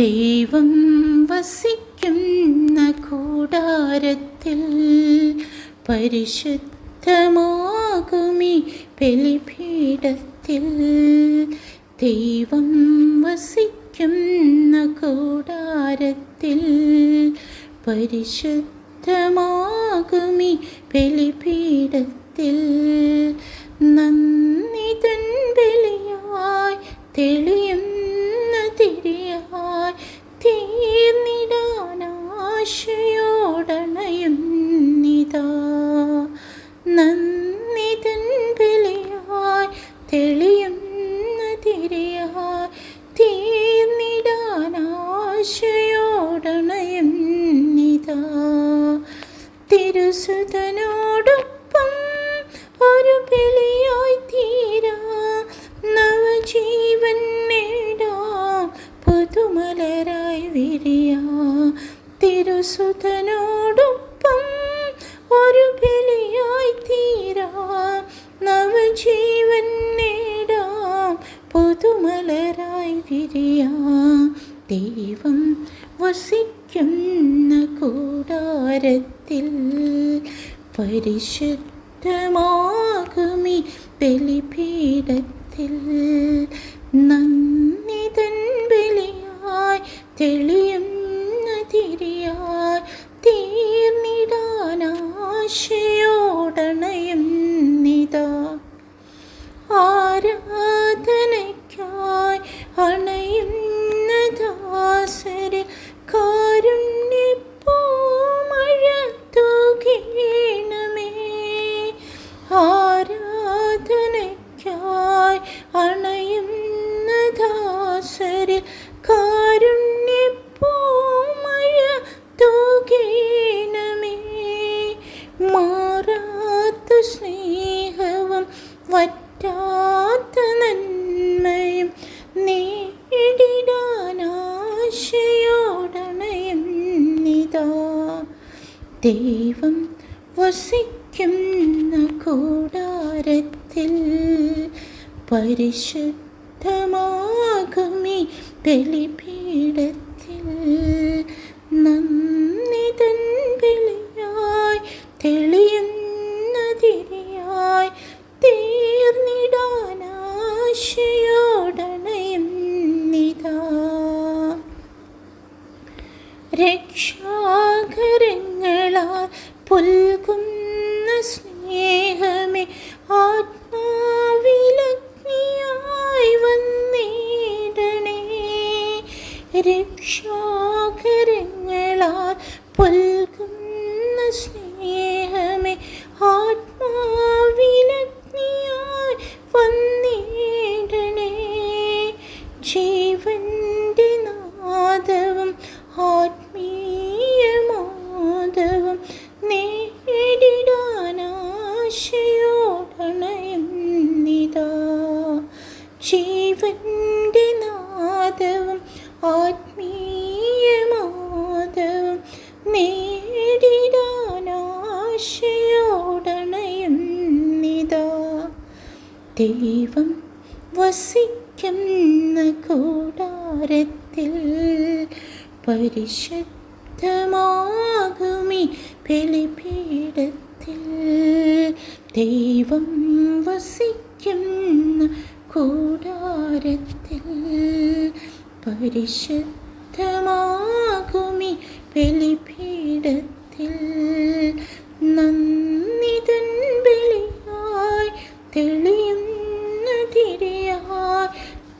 ദൈവം വസിക്കുന്ന കൂടാരത്തിൽ പരിശുദ്ധമാകുമി ബലിപീഠത്തിൽ. ദൈവം വസിക്കുന്ന കൂടാരത്തിൽ പരിശുദ്ധമാകുമി ബലിപീഠത്തിൽ. നന്ദി തൻ ബലിയായി തിരുസുതനോടൊപ്പം ഒരു ബലിയായി തീരാം. നവജീവൻ നേടാം പുതുമലരായി വിരിയാം. ദൈവം വസിക്കുന്ന കൂടാരത്തിൽ പരിശുദ്ധമാകുമി ബലിപീഠത്തിൽ. നന്ദിതൻ ബലിയായി തെളിയുന്ന ദൈവം വസിക്കുന്ന കൂടാരത്തിൽ പരിശുദ്ധമാകുമി ബലിപീഠത്തിൽ. പുൽകുന്ന സ്നേഹമേ ആത്മാവിലഗ്നിയായി വന്നിടണേ. രക്ഷാകരങ്ങളാൽ പുൽകുന്ന സ്നേഹമേ ആത്മാവിലഗ്നിയായി വന്നിടണേ. ജീവന്റെ ജീവന്റെ നാദവും ആത്മീയമാദവും നേടിടാനാശയോടണയുന്നിതാ ദൈവം വസിക്കുന്ന കൂടാരത്തിൽ പരിശുദ്ധമാകുമി ബലിപീഠത്തിൽ. ദൈവം വസിക്കുന്ന കൂടാരത്തിൽ പരിശുദ്ധമാകുമി ബലിപീഠത്തിൽ. നന്ദിതൻ ബലിയായി തെളിയുന്ന തിരിയായി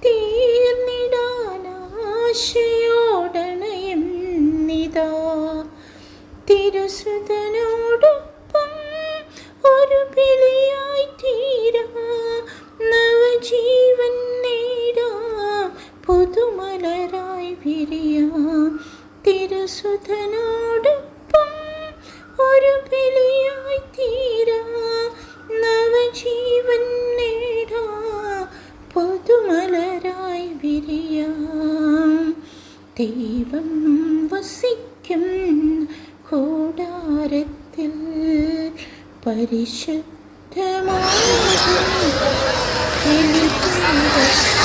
തീർന്നിടാനാശയോടണയും നിതാ തിരുസുതനോടൊപ്പം ഒരു ബലിയായി തീരാ. നവജീവൻ നേടാ. പുതുമലരായി വിരിയാം. ദൈവം വസിക്കും കൂടാരത്തിൽ. പരിശുദ്ധമാകും.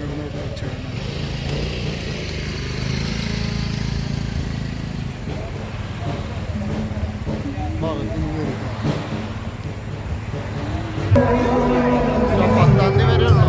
we're going to right turn. പത്താം തീയതി വരെ ഉള്ളൂ